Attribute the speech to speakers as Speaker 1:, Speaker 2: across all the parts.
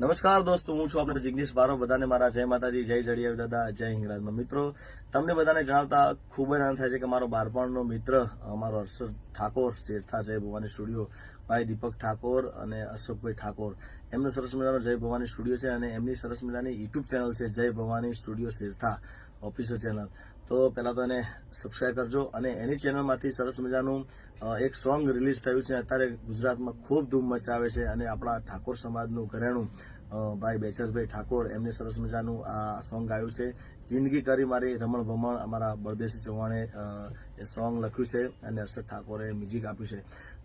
Speaker 1: નમસ્કાર દોસ્તો, હું છું આપણે જિગ્નેશ બારો બધાને મારા જય માતાજી, જય જડિયા દાદા, જય હિંગળાજમાં. મિત્રો, તમને બધાને જણાવતા ખૂબ જ આનંદ થાય છે કે મારો બાળપણનો મિત્ર અમારો હર્ષદ ઠાકોર, શેઠા જય ભવાની સ્ટુડિયો ભાઈ દીપક ઠાકોર અને અશોકભાઈ ઠાકોર. એમનો સરસ મજાનો જય ભવાની સ્ટુડિયો છે અને એમની સરસ મજાની યુટ્યુબ ચેનલ છે જય ભવાની સ્ટુડિયો શેરથા ઓફિસો ચેનલ. તો પહેલાં તો એને સબસ્ક્રાઈબ કરજો અને એની ચેનલમાંથી સરસ મજાનું એક સોંગ રિલીઝ થયું છે. અત્યારે ગુજરાતમાં ખૂબ ધૂમ મચાવે છે અને આપણા ઠાકોર સમાજનું ઘરેણું ભાઈ બેચરભાઈ ઠાકોર એમને સરસ મજાનું આ સોંગ ગાયું છે. જિંદગી કરી મારી રમણ ભમણ અમારા બળદેશ ચૌહાણે એ સોંગ લખ્યું છે અને અર્ષદ ઠાકોરે મ્યુઝિક આપ્યું છે.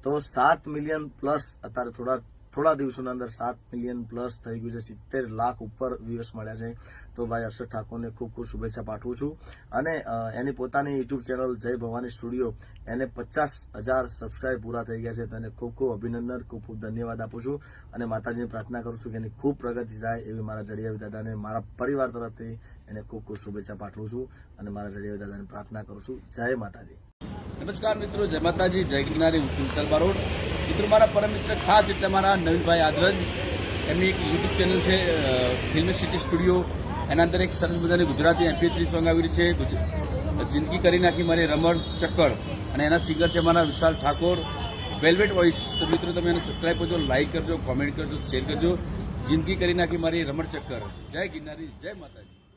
Speaker 1: તો સાત મિલિયન પ્લસ અત્યારે થોડા થોડા દિવસોના અંદર સાત મિલિયન પ્લસ થઈ ગયું છે. સિત્તેર લાખ ઉપર વ્યૂઅર્સ મળ્યા છે. તો ભાઈ હર્ષદ ઠાકોરને ખૂબ ખૂબ શુભેચ્છા પાઠવું છું. અને એની પોતાની યુટ્યુબ ચેનલ જય ભવાની સ્ટુડિયો એને પચાસ હજાર સબસ્ક્રાઈબ પૂરા થઈ ગયા છે. તેને ખૂબ ખૂબ અભિનંદન, ખૂબ ખૂબ ધન્યવાદ આપું છું. અને માતાજીને પ્રાર્થના કરું છું કે એની ખૂબ પ્રગતિ થાય એવી મારા જડિયાવી દાદાને, મારા પરિવાર તરફથી એને ખૂબ ખૂબ શુભેચ્છા પાઠવું છું. અને મારા જડિયાવી દાદાને પ્રાર્થના કરું છું. જય માતાજી.
Speaker 2: નમસ્કાર મિત્રો, જય માતાજી. જય ગિરનારી છું વિશાલ મિત્રો મારા પરમ મિત્ર ખાસ એટલે મારા નવીનભાઈ આદરજ. એમની એક યુટ્યુબ ચેનલ છે ફિલ્મ સિટી સ્ટુડિયો. એના અંદર એક સરસ મજાની ગુજરાતી એમપી થ્રી સોંગ આવી રહી છે જિંદગી કરી નાખી મારી રમણ ચક્કર અને એના સિંગર છે મારા વિશાલ ઠાકોર. Velvet voice. તો મિત્રો તમે એને સબસ્ક્રાઈબ કરજો લાઈક કરજો કોમેન્ટ કરજો શેર કરજો. જિંદગી કરી નાખી મારી રમણ ચક્કર જય ગિરનારી, જય માતાજી.